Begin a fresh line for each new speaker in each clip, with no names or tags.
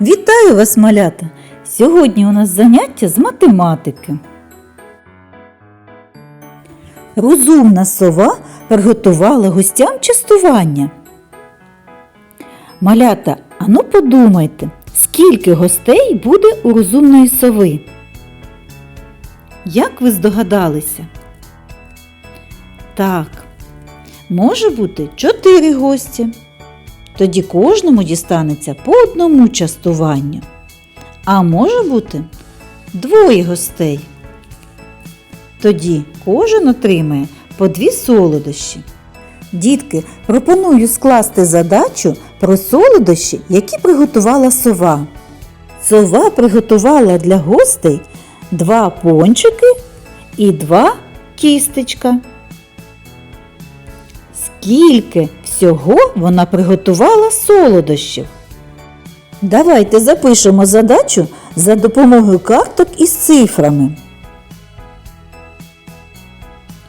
Вітаю вас, малята! Сьогодні у нас заняття з математики. Розумна сова приготувала гостям частування. Малята, ану подумайте, скільки гостей буде у розумної сови? Як ви здогадалися? Так, може бути чотири гості. Тоді кожному дістанеться по одному частуванню. А може бути двоє гостей. Тоді кожен отримає по дві солодощі. Дітки, пропоную скласти задачу про солодощі, які приготувала сова. Сова приготувала для гостей два пончики і два кістечка. Скільки всього вона приготувала солодощів? Давайте запишемо задачу за допомогою карток із цифрами.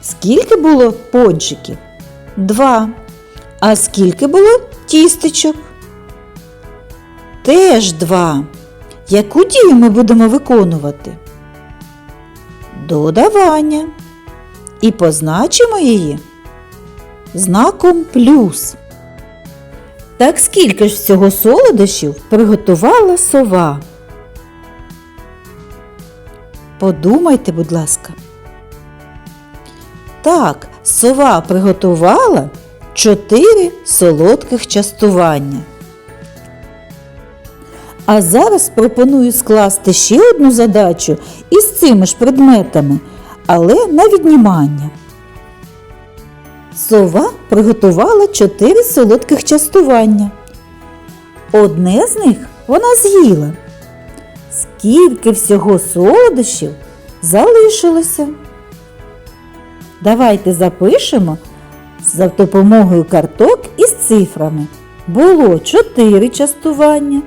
Скільки було пончиків? Два. А скільки було тістечок? Теж два. Яку дію ми будемо виконувати? Додавання. І позначимо її знаком плюс. Так скільки ж всього солодощів приготувала сова? Подумайте, будь ласка. Так, сова приготувала чотири солодких частування. А зараз пропоную скласти ще одну задачу із цими ж предметами, але на віднімання. Сова приготувала чотири солодких частування. Одне з них вона з'їла. Скільки всього солодощів залишилося? Давайте запишемо за допомогою карток із цифрами. Було чотири частування.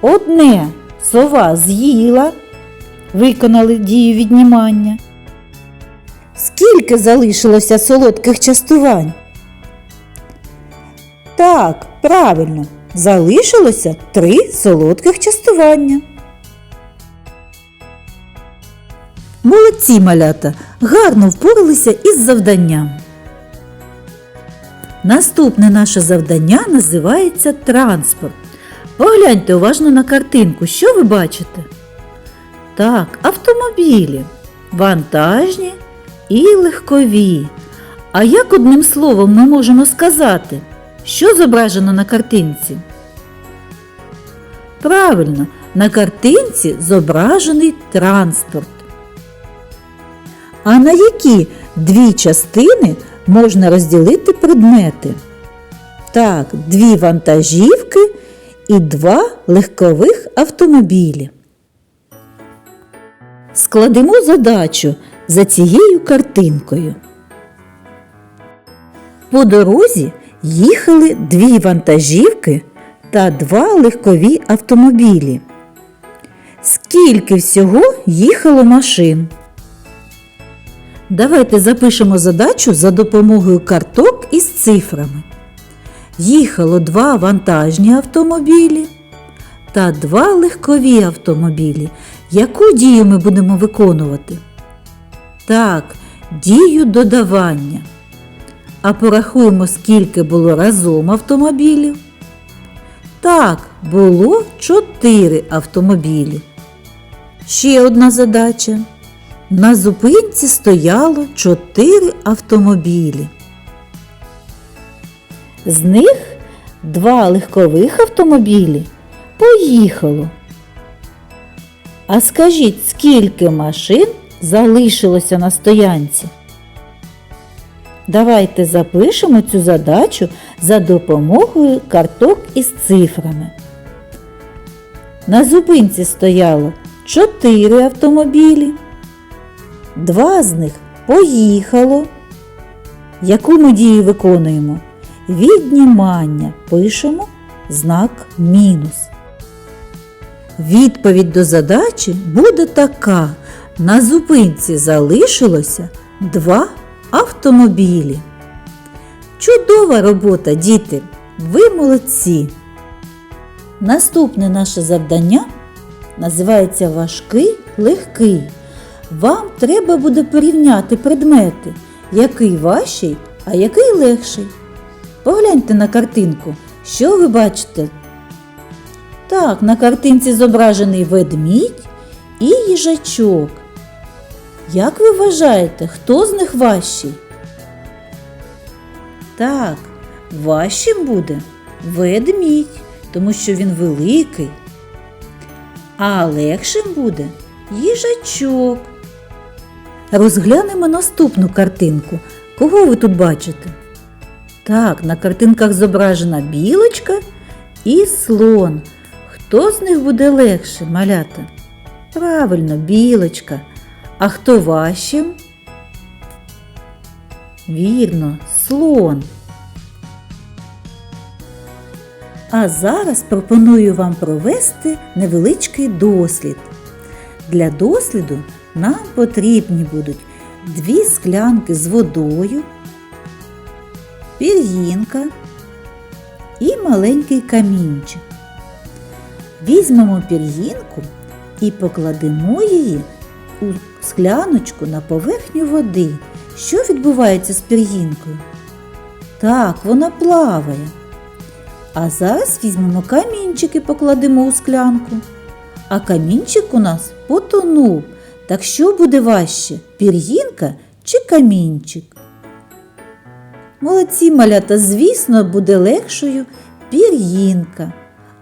Одне сова з'їла, виконали дію віднімання. Скільки залишилося солодких частувань? Так, правильно, залишилося три солодких частування. Молодці малята, гарно впоралися із завданням. Наступне наше завдання називається транспорт. Погляньте уважно на картинку, що ви бачите? Так, автомобілі, вантажні і легкові. А як одним словом ми можемо сказати, що зображено на картинці? Правильно, на картинці зображений транспорт. А на які дві частини можна розділити предмети? Так, дві вантажівки і два легкових автомобілі. Складемо задачу за цією картинкою. По дорозі їхали дві вантажівки та два легкові автомобілі. Скільки всього їхало машин? Давайте запишемо задачу за допомогою карток із цифрами. Їхало два вантажні автомобілі та два легкові автомобілі. Яку дію ми будемо виконувати? Так, дію додавання. А порахуємо, скільки було разом автомобілів. Так, було чотири автомобілі. Ще одна задача. На зупинці стояло чотири автомобілі. З них два легкових автомобілі поїхало. А скажіть, скільки машин залишилося на стоянці? Давайте запишемо цю задачу за допомогою карток із цифрами. На зупинці стояло 4 автомобілі. Два з них поїхало. Яку ми дію виконуємо? Віднімання пишемо знак мінус. Відповідь до задачі буде така. На зупинці залишилося два автомобілі. Чудова робота, діти! Ви молодці! Наступне наше завдання називається важкий легкий. Вам треба буде порівняти предмети, який важчий, а який легший. Погляньте на картинку. Що ви бачите? Так, на картинці зображений ведмідь і їжачок. Як ви вважаєте, хто з них важчий? Так, важчим буде ведмідь, тому що він великий. А легшим буде їжачок. Розглянемо наступну картинку. Кого ви тут бачите? Так, на картинках зображена білочка і слон. Хто з них буде легше, малята? Правильно, білочка. А хто важчим? Вірно, слон. А зараз пропоную вам провести невеличкий дослід. Для досліду нам потрібні будуть дві склянки з водою, пір'їнка і маленький камінчик. Візьмемо пір'їнку і покладемо її у скляночку на поверхню води. Що відбувається з пір'їнкою? Так, вона плаває. А зараз візьмемо камінчик і покладемо у склянку. А камінчик у нас потонув. Так що буде важче пір'їнка чи камінчик? Молодці малята, звісно, буде легшою пір'їнка,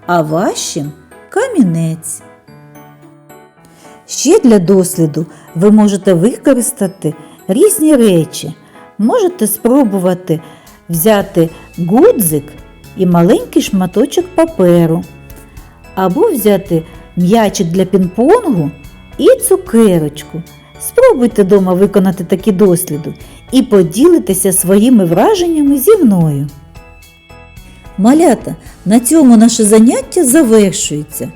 а важчим камінець. Ще для досліду ви можете використати різні речі. Можете спробувати взяти гудзик і маленький шматочок паперу, або взяти м'ячик для пінг-понгу і цукерочку. Спробуйте вдома виконати такі досліди і поділитися своїми враженнями зі мною. Малята, на цьому наше заняття завершується.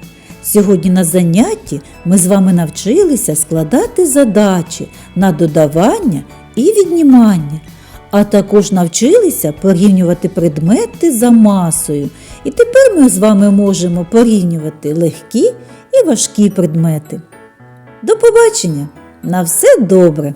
Сьогодні на занятті ми з вами навчилися складати задачі на додавання і віднімання, а також навчилися порівнювати предмети за масою. І тепер ми з вами можемо порівнювати легкі і важкі предмети. До побачення! На все добре!